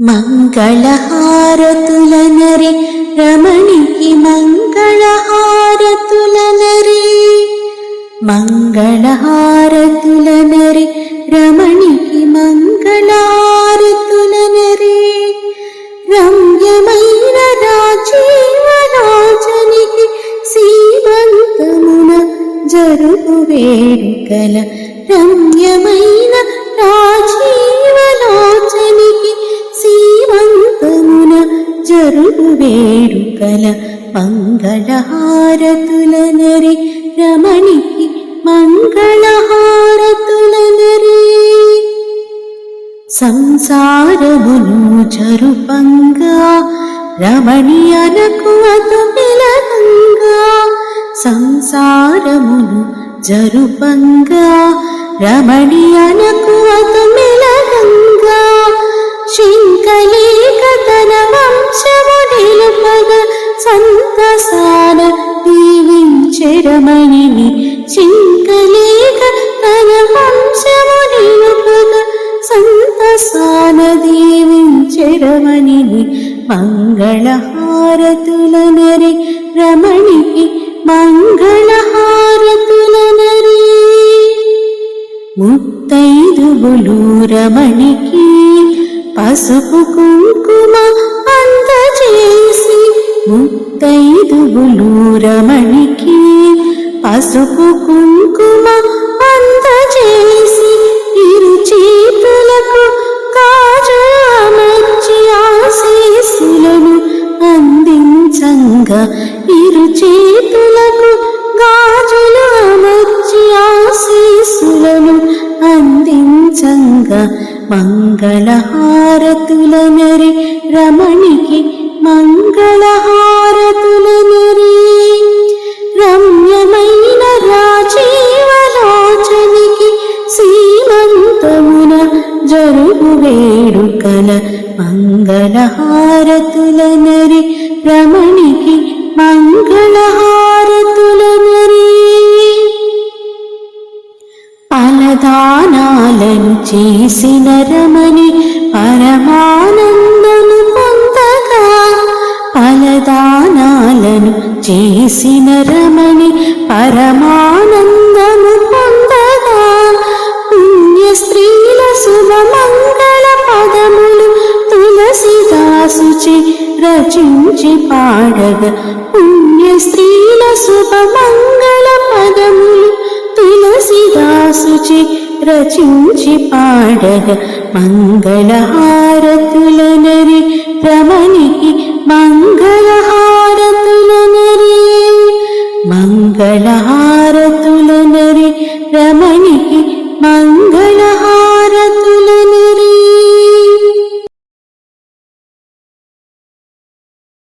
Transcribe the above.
మంగళహారతులనరి రమణికి మంగళహారతులనరి. మంగళహారతులనరి రమణికి మంగళహారతులనరి. రమ్యమైన రాజీవరాజనికి సీమంతమున జరుగు వేడుకల రమ్యమైన రాజీవలో జరుగు వేడుకల మంగళహారతులనరి. రమణికి మంగళహారతుల నరి సంసారమును జరుపంగా రమణి అనకువతు పిలకంగా సంసారమును జరుపంగా రమణి అనకు సంతసాన దీవించెరమణిని చింతలేక తన వంశము నిలుపగ సంతసాన దీవించెరమణిని మంగళహారతులనరి రమణికి మంగళహారతులనరి. ముత్తైదుగులు రమణికి పసుపు కుంకుమ అందజేసి ముత్తైదువులు రమణికి పసుపు కుంకుమ అందజేసి ఇరు చేతులకు కాజామర్చి ఆశీస్సులను అందించంగా. ఇరు చేతులకు గాజులు అమర్చి ఆశీస్సులను అందించంగా. మంగళహారతుల నరి రమణికి మంగళహారతులనరి రమ్యమైన రాజీవలోచనికి సీమంతమున జరుగు వేడుకల మంగళహారతులనరి రమణికి మంగళహారతులనరి. ఫలదానాలను చేసిన రమణి చేసిన రమణి పరమానందము పొందగా. పుణ్య స్త్రీల శుభమంగళ పదములు తులసిదాసుచి రచించి పాడగ. పుణ్య స్త్రీల శుభమంగళ పదములు తులసిదాసుచి రచించి పాడగా. మంగళహారతులనరి రమణికి మంగళ